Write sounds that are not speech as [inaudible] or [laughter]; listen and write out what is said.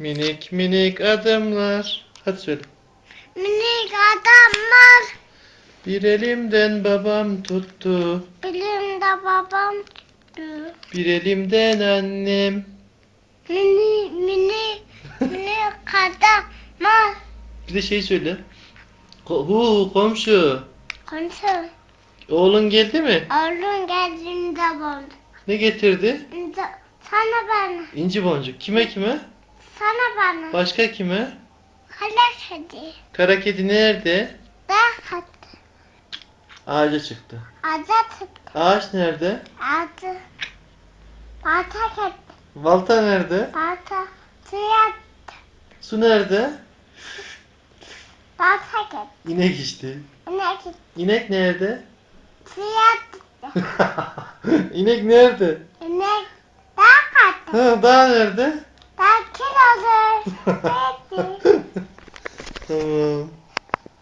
Minik minik adımlar. Hadi söyle. Minik adamlar. Bir elimden babam tuttu. Bilimde babam. du. Bir elimden annem. Mini mini [laughs] minik adamlar. Bir de şey söyle. Ko- Hu komşu. Konuşun. Oğlun geldi mi? Oğlum geldiğinde buldu. Ne getirdi? Sana bana. İnci boncuk. Kime kime? Sana bana. Başka kime? Kalak hadi. Kara kedi nerede? Ben hadi. Ağaca çıktı. Adı tuttu. Ağaç nerede? Adı. Bata gitti. Balta nerede? Bata. Suya. Su nerede? Bata gitti. İnek işte. Ne gitti. İnek nerede? Suya gitti. [laughs] İnek nerede? Ne? Daha kattı. Ha, nerede? Tá aqui, [laughs] [laughs]